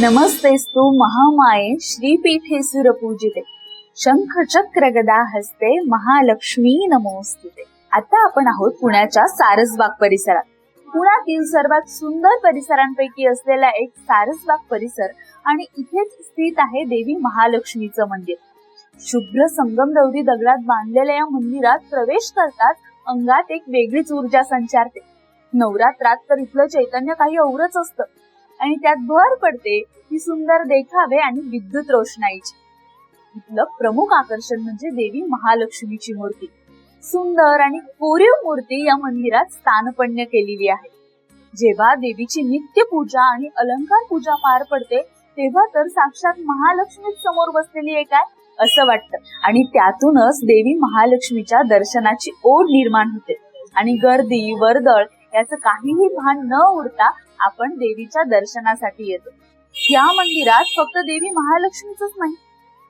नमस्तेस्तु महामाये श्रीपीठे सुरपूजिते शंख चक्र गदा हस्ते महालक्ष्मी नमोस्तुते आता आपण आहोत पुण्याच्या सारसबाग परिसरात पुण्यातील सर्वात सुंदर परिसरांपैकी असलेला एक सारसबाग परिसर आणि इथेच स्थित आहे देवी महालक्ष्मीचं मंदिर शुभ्र संगमरवरी दगडात बांधलेल्या या मंदिरात प्रवेश करतात अंगात एक वेगळीच ऊर्जा संचारते नवरात्रात तर इथलं चैतन्य काही औरच असतं आणि त्यात भर पडते ही सुंदर देखावे आणि विद्युत रोषणाईची. इथलं प्रमुख आकर्षण म्हणजे देवी महालक्ष्मीची मूर्ती. सुंदर आणि कोरीव मूर्ती या मंदिरात स्थानपण्य केलेली आहे. जेव्हा देवीची नित्य पूजा आणि अलंकार पूजा पार पडते तेव्हा तर साक्षात महालक्ष्मीच समोर बसलेली आहे काय असं वाटतं. आणि त्यातूनच देवी महालक्ष्मीच्या दर्शनाची ओढ निर्माण होते. आणि गर्दी वर्दळ याचं काहीही भान न उरता आपण देवीच्या दर्शनासाठी येतो. या मंदिरात फक्त देवी महालक्ष्मीच नाही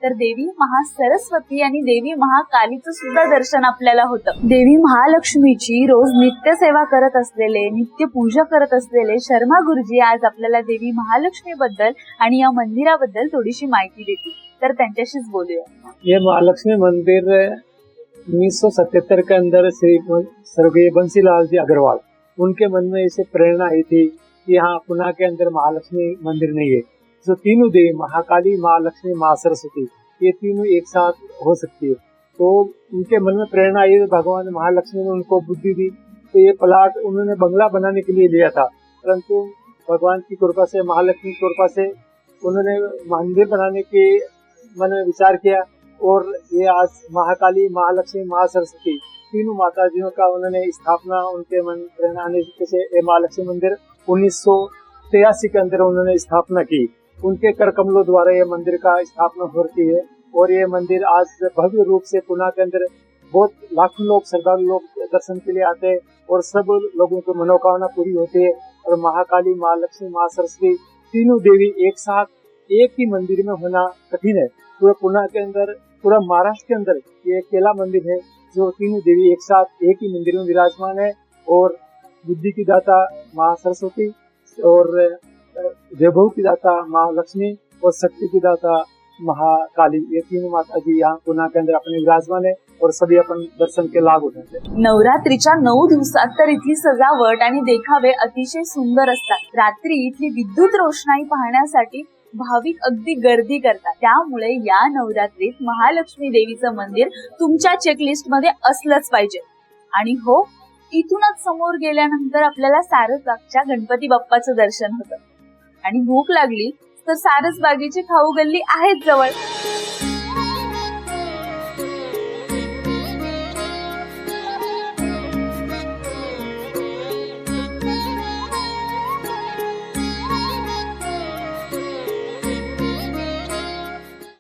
तर देवी महासरस्वती आणि देवी महाकालीचं सुद्धा दर्शन आपल्याला होतं. देवी महालक्ष्मीची रोज नित्य सेवा करत असलेले नित्य पूजा करत असलेले शर्मा गुरुजी आज आपल्याला देवी महालक्ष्मी बद्दल आणि या मंदिराबद्दल थोडीशी माहिती देतील. तर त्यांच्याशीच बोलूया. ये महालक्ष्मी मंदिर उन्नीस के अंदर श्री स्वर्गीय बंसीलाल जी अग्रवाल उनके मन में इसे प्रेरणा आई थी कि यहाँ पुणे के अंदर महालक्ष्मी मंदिर नहीं है। जो तीनों देवी, महाकाली, महालक्ष्मी, माँ सरस्वती, ये तीनों एक साथ हो सकती है। तो उनके मन में प्रेरणा आई, भगवान महालक्ष्मी ने उनको बुद्धि दी। तो ये प्लाट उन्होंने बंगला बनाने के लिए लिया था। परंतु भगवान की कृपा से, महालक्ष्मी की कृपा से उन्होंने मंदिर बनाने के मन में विचार किया और ये आज महाकाली, महालक्ष्मी महा सरस्वती तीनों माता जियों का उन्होंने स्थापना, उनके मन से महालक्ष्मी मंदिर उन्नीस के अंदर उन्होंने स्थापना की। उनके कर कमलों द्वारा ये मंदिर का स्थापना होती है और ये मंदिर आज भव्य रूप से पुणे के अंदर बहुत लाखों लोग, श्रद्धालु लोग दर्शन के लिए आते हैं और सब लोगों की मनोकामना पूरी होती है और महाकाली महालक्ष्मी महा सरस्वती तीनों देवी एक साथ एक ही मंदिर में होना कठिन है। पूरे पुणे के अंदर, पूरा महाराष्ट्र के अंदर ये अकेला मंदिर है। जो तीनों देवी एक साथ एक ही मंदिर में विराजमान है और बुद्धि की दाता माँ सरस्वती और वैभव की दाता माँ लक्ष्मी और शक्ति की दाता महाकाली ये तीनों माता जी यहाँ पुणे के अंदर अपने विराजमान है और सभी अपन दर्शन के लाभ उठाते नवरात्रीच्या नऊ दिवसात तर इथली सजावट आणि देखावे अतिशय सुंदर असतात. रात्री इथली विद्युत रोषणाई पाहण्यासाठी भाविक अगदी गर्दी करतात. त्यामुळे या नवरात्रीत महालक्ष्मी देवीचं मंदिर तुमच्या चेकलिस्टमध्ये असलंच पाहिजे. आणि हो इथूनच समोर गेल्यानंतर आपल्याला सारसबागच्या गणपती बाप्पाचं दर्शन होतं. आणि भूक लागली तर सारसबागेची खाऊ गल्ली आहेच जवळ.